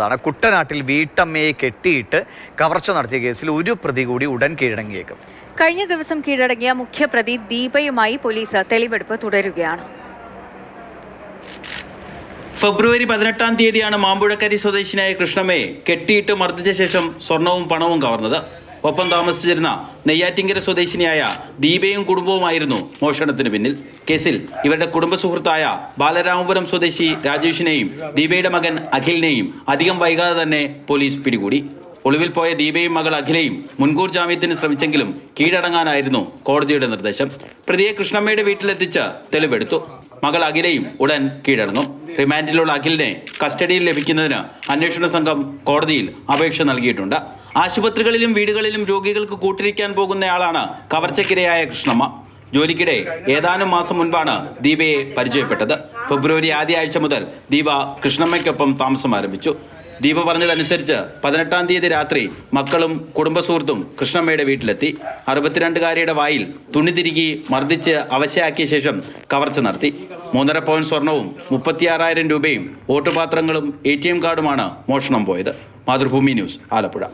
താണ് കുട്ടനാട്ടിൽ വീട്ടമ്മയെ കെട്ടിയിട്ട് കവർച്ച നടത്തിയ കേസിൽ ഒരു പ്രതി കൂടി ഉടൻ കീഴടങ്ങിയേക്കും. കഴിഞ്ഞ ദിവസം കീഴടങ്ങിയ മുഖ്യപ്രതി ദീപയുമായി പോലീസ് തെളിവെടുപ്പ് തുടരുകയാണ്. ഫെബ്രുവരി പതിനെട്ടാം തീയതിയാണ് മാമ്പുഴക്കരി സ്വദേശിനായ കൃഷ്ണമ്മയെ കെട്ടിയിട്ട് മർദ്ദിച്ച ശേഷം സ്വർണവും പണവും കവർന്നത്. ഒപ്പം താമസിച്ചിരുന്ന നെയ്യാറ്റിങ്കര സ്വദേശിനിയായ ദീപയും കുടുംബവുമായിരുന്നു മോഷണത്തിന് പിന്നിൽ. കേസിൽ ഇവരുടെ കുടുംബ സുഹൃത്തായ ബാലരാമപുരം സ്വദേശി രാജേഷിനെയും ദീപയുടെ മകൻ അഖിലിനെയും അധികം വൈകാതെ തന്നെ പോലീസ് പിടികൂടി. ഒളിവിൽ പോയ ദീപയും മകൾ അഖിലയും മുൻകൂർ ജാമ്യത്തിന് ശ്രമിച്ചെങ്കിലും കീഴടങ്ങാനായിരുന്നു കോടതിയുടെ നിർദ്ദേശം. പ്രതിയെ കൃഷ്ണമ്മയുടെ വീട്ടിലെത്തിച്ച് തെളിവെടുത്തു. മകൾ അഖിലയും ഉടൻ കീഴടങ്ങും റിമാൻഡിലുള്ള അഖിലിനെ കസ്റ്റഡിയിൽ ലഭിക്കുന്നതിന് അന്വേഷണ സംഘം കോടതിയിൽ അപേക്ഷ നൽകിയിട്ടുണ്ട്. ആശുപത്രികളിലും വീടുകളിലും രോഗികൾക്ക് കൂട്ടിരിക്കാൻ പോകുന്നയാളാണ് കവർച്ചക്കിരയായ കൃഷ്ണമ്മ. ജോലിക്കിടെ ഏതാനും മാസം മുൻപാണ് ദീപയെ പരിചയപ്പെട്ടത്. ഫെബ്രുവരി ആദ്യ ആഴ്ച മുതൽ ദീപ കൃഷ്ണമ്മയ്ക്കൊപ്പം താമസം ആരംഭിച്ചു. ദീപ പറഞ്ഞതനുസരിച്ച് പതിനെട്ടാം തീയതി രാത്രി മക്കളും കുടുംബസുഹൃത്തും കൃഷ്ണമ്മയുടെ വീട്ടിലെത്തി. അറുപത്തിരണ്ടുകാരിയുടെ വായിൽ തുണി തിരുകി മർദ്ദിച്ച് അവശയാക്കിയ ശേഷം കവർച്ച നടത്തി. മൂന്നര പവൻ സ്വർണവും മുപ്പത്തിയാറായിരം രൂപയും വോട്ടുപാത്രങ്ങളും എ ടി എം കാർഡുമാണ് മോഷണം പോയത്. മാതൃഭൂമി ന്യൂസ് ആലപ്പുഴ.